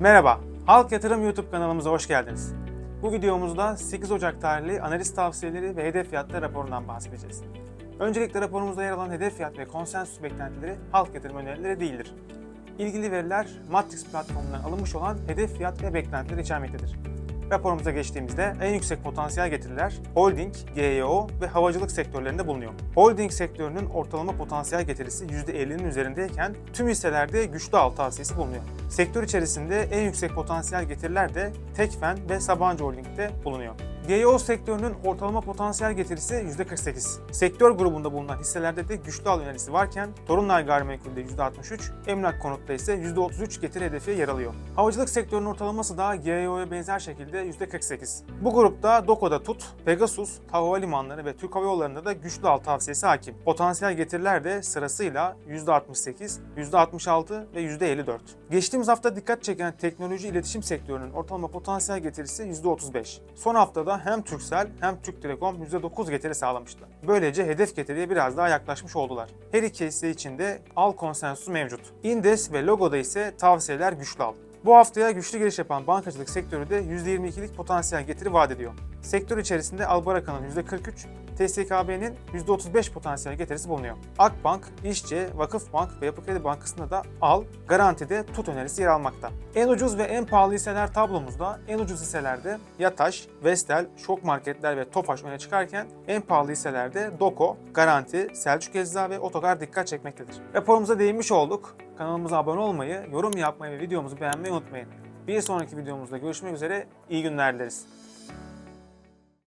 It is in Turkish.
Merhaba, Halk Yatırım YouTube kanalımıza hoş geldiniz. Bu videomuzda 8 Ocak tarihli analiz tavsiyeleri ve hedef fiyatları raporundan bahsedeceğiz. Öncelikle raporumuzda yer alan hedef fiyat ve konsensus beklentileri halk yatırım önerileri değildir. İlgili veriler Matrix platformundan alınmış olan hedef fiyat ve beklentileri içermektedir. Raporumuza geçtiğimizde en yüksek potansiyel getiriler holding, GEO ve havacılık sektörlerinde bulunuyor. Holding sektörünün ortalama potansiyel getirisi %50'nin üzerindeyken tüm hisselerde güçlü al tavsiyesi bulunuyor. Sektör içerisinde en yüksek potansiyel getiriler de Tekfen ve Sabancı Holding'de bulunuyor. GEO sektörünün ortalama potansiyel getirisi %48. Sektör grubunda bulunan hisselerde de güçlü al önerisi varken Torunlar Gayrimenkul'de %63, Emlak Konut'ta ise %33 getiri hedefi yer alıyor. Havacılık sektörünün ortalaması da GEO'ya benzer şekilde %48. Bu grupta Doko'da Tut, Pegasus, TAV Havalimanları ve Türk Hava Yolları'nda da güçlü al tavsiyesi hakim. Potansiyel getiriler de sırasıyla %68, %66 ve %54. Geçtiğimiz hafta dikkat çeken teknoloji iletişim sektörünün ortalama potansiyel getirisi %35. Son haftada hem Turkcell hem Türk Telekom %9 getiri sağlamıştı. Böylece hedef getiriye biraz daha yaklaşmış oldular. Her iki hisse için de al konsensusu mevcut. Indes ve Logo'da ise tavsiyeler güçlü al. Bu haftaya güçlü giriş yapan bankacılık sektörü de %22'lik potansiyel getiri vaat ediyor. Sektör içerisinde Albaraka'nın %43, TSKB'nin %35 potansiyel getirisi bulunuyor. Akbank, İşçe, Vakıfbank ve Yapı Kredi Bankası'nda da al, garantide tut önerisi yer almakta. En ucuz ve en pahalı hisseler tablomuzda en ucuz hisselerde Yataş, Vestel, Şok Marketler ve Tofaş öne çıkarken en pahalı hisselerde Doko, Garanti, Selçuk Ecza ve Otogar dikkat çekmektedir. Raporumuza değinmiş olduk. Kanalımıza abone olmayı, yorum yapmayı ve videomuzu beğenmeyi unutmayın. Bir sonraki videomuzda görüşmek üzere, iyi günler dileriz.